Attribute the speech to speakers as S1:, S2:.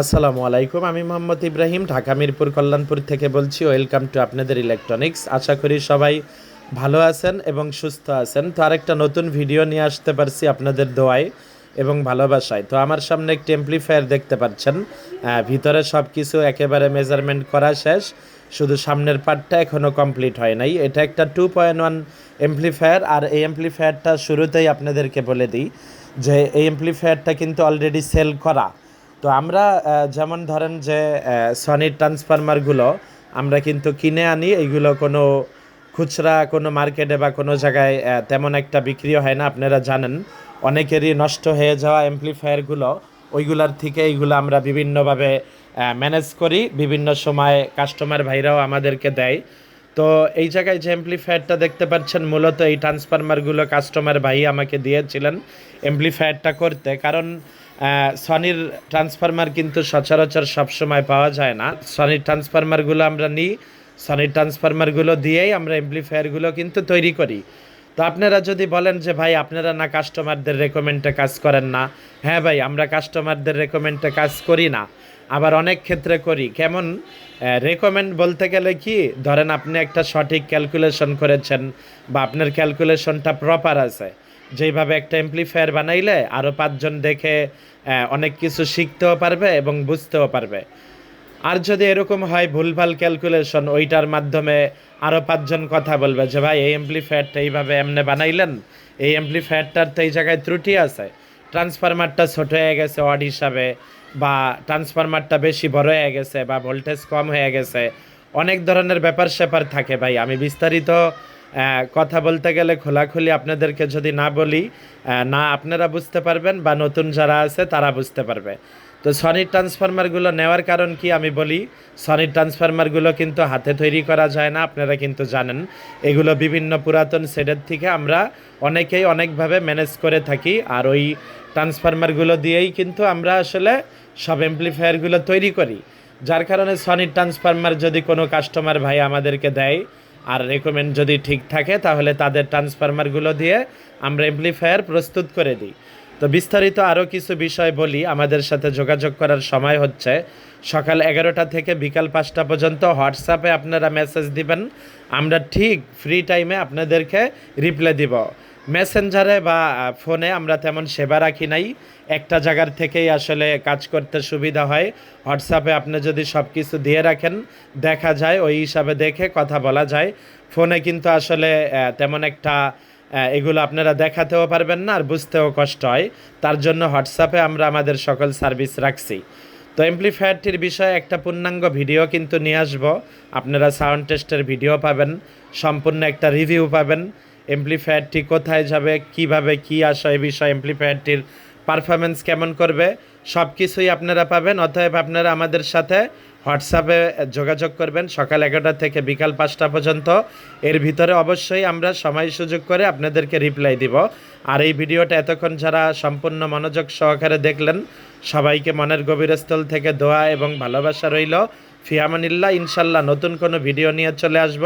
S1: আসসালামু আলাইকুম, আমি মোহাম্মদ ইব্রাহিম, ঢাকা মিরপুর কল্যাণপুর থেকে বলছি, ওয়েলকাম টু আপনাদের ইলেকট্রনিক্স। আশা করি সবাই ভালো আছেন এবং সুস্থ আছেন। তো আরেকটা নতুন ভিডিও নিয়ে আসতে পারছি আপনাদের দোয়ায় এবং ভালোবাসায়। তো আমার সামনে একটি এমপ্লিফায়ার দেখতে পাচ্ছেন। ভিতরে সব কিছু একেবারে মেজারমেন্ট করা শেষ। শুধু সামনের পার্টটা এখনও কমপ্লিট হয় নাই। এটা একটা টু পয়েন্ট ওয়ান এমপ্লিফায়ার আর এই এমপ্লিফায়ারটা শুরুতেই আপনাদেরকে বলে দিই যে এই এমপ্লিফায়ারটা কিন্তু অলরেডি সেল করা। তো আমরা যেমন ধরেন যে সনির ট্রান্সফরমারগুলো আমরা কিন্তু কিনে আনি এইগুলো কোনো খুচরা, কোনো মার্কেটে বা কোনো জায়গায় তেমন একটা বিক্রিও হয় না, আপনারা জানেন। অনেকেরই নষ্ট হয়ে যাওয়া এমপ্লিফায়ারগুলো ওইগুলার থেকে এইগুলো আমরা বিভিন্নভাবে ম্যানেজ করি, বিভিন্ন সময় কাস্টমার ভাইরাও আমাদেরকে দেয়। তো এই জায়গায় যে এমপ্লিফায়ারটা দেখতে পাচ্ছেন, মূলত এই ট্রান্সফরমারগুলো কাস্টমার ভাই আমাকে দিয়েছিলেন এমপ্লিফায়ারটা করতে। কারণ সনির ট্রান্সফরমার কিন্তু সচরাচর সবসময় পাওয়া যায় না। সনির ট্রান্সফরমারগুলো আমরা নিই। সনির ট্রান্সফরমারগুলো দিয়েই আমরা এমপ্লিফায়ারগুলো কিন্তু তৈরি করি। তো আপনারা যদি বলেন যে, ভাই, আপনারা না কাস্টমারদের রেকমেন্ডে কাজ করেন না? হ্যাঁ ভাই, আমরা কাস্টমারদের রেকমেন্ডে কাজ করি না। আবার অনেক ক্ষেত্রে করি। কেমন? রেকমেন্ড বলতে গেলে কি? ধরেন আপনি একটা সঠিক ক্যালকুলেশন করেছেন বা আপনার ক্যালকুলেশনটা প্রপার আছে। যেইভাবে একটা এমপ্লিফায়ার বানাইলে আরও পাঁচজন দেখে অনেক কিছু শিখতেও পারবে এবং বুঝতেও পারবে। আর যদি এরকম হয় ভুলভাল ক্যালকুলেশন ওইটার মাধ্যমে আরও পাঁচজন কথা বলবে যে, ভাই, এই এমপ্লিফায়ারটা এইভাবে এমনি বানাইলেন, এই এমপ্লিফায়ারটার তো এই জায়গায় ত্রুটি আছে। ট্রান্সফরমারটা ছোট হয়ে গেছে ওয়ার্ড হিসাবে বা ট্রান্সফরমারটা বেশি বড় হয়ে গেছে বা ভোল্টেজ কম হয়ে গেছে। অনেক ধরনের ব্যাপার স্যাপার থাকে ভাই। আমি বিস্তারিত কথা বলতে গেলে খোলাখুলি আপনাদেরকে যদি না বলি না আপনারা বুঝতে পারবেন বা নতুন যারা আছে তারা বুঝতে পারবে। তো সনির ট্রান্সফরমারগুলো নেওয়ার কারণ কি আমি বলি? সনির ট্রান্সফরমারগুলো কিন্তু হাতে তৈরি করা যায় না, আপনারা কিন্তু জানেন। এগুলো বিভিন্ন পুরাতন সেটের থেকে আমরা অনেকেই অনেকভাবে ম্যানেজ করে থাকি। আর ওই ট্রান্সফরমারগুলো দিয়েই কিন্তু আমরা আসলে সব এমপ্লিফায়ারগুলো তৈরি করি। যার কারণে সনির ট্রান্সফরমার যদি কোনো কাস্টমার ভাই আমাদেরকে দেয় আর রেকমেন্ড যদি ঠিক থাকে, তাহলে তাদের ট্রান্সফরমারগুলো দিয়ে আমরা এমপ্লিফায়ার প্রস্তুত করে দিই। তো বিস্তারিত আরও কিছু বিষয় বলি, আমাদের সাথে যোগাযোগ করার সময় হচ্ছে, সকাল এগারোটা থেকে বিকাল পাঁচটা পর্যন্ত হোয়াটসঅ্যাপে আপনারা মেসেজ দিবেন, আমরা ঠিক ফ্রি টাইমে আপনাদেরকে রিপ্লাই দিব। মেসেঞ্জারে বা ফোনে আমরা তেমন সেবা রাখি নাই। একটা জায়গার থেকেই আসলে কাজ করতে সুবিধা হয়। হোয়াটসঅ্যাপে আপনি যদি সব কিছু দিয়ে রাখেন, দেখা যায়, ওই হিসাবে দেখে কথা বলা যায়। ফোনে কিন্তু আসলে তেমন একটা এগুলো আপনারা দেখাতেও পারবেন না আর বুঝতেও কষ্ট হয়। তার জন্য হোয়াটসঅ্যাপে আমরা আমাদের সকল সার্ভিস রাখছি। তো এমপ্লিফায়ারটির বিষয়ে একটা পূর্ণাঙ্গ ভিডিও কিন্তু নিয়ে আসব। আপনারা সাউন্ড টেস্টের ভিডিও পাবেন। সম্পূর্ণ একটা রিভিউ পাবেন। এমপ্লিফায়ারটি কোথায় যাবে, কীভাবে কি আসে এই বিষয়ে এমপ্লিফায়ারটির পারফরমেন্স কেমন করবে সব কিছুই আপনারা পাবেন। অতএব আপনারা আমাদের সাথে হোয়াটসঅ্যাপে যোগাযোগ করবেন সকাল এগারোটা থেকে বিকাল পাঁচটা পর্যন্ত। এর ভিতরে অবশ্যই আমরা সময় সুযোগ করে আপনাদেরকে রিপ্লাই দিব। আর এই ভিডিওটা এতক্ষণ যারা সম্পূর্ণ মনোযোগ সহকারে দেখলেন, সবাইকে মনের গভীরস্থল থেকে দোয়া এবং ভালোবাসা রইল। ফিয়ামানিল্লাহ, ইনশাল্লাহ নতুন কোনো ভিডিও নিয়ে চলে আসব।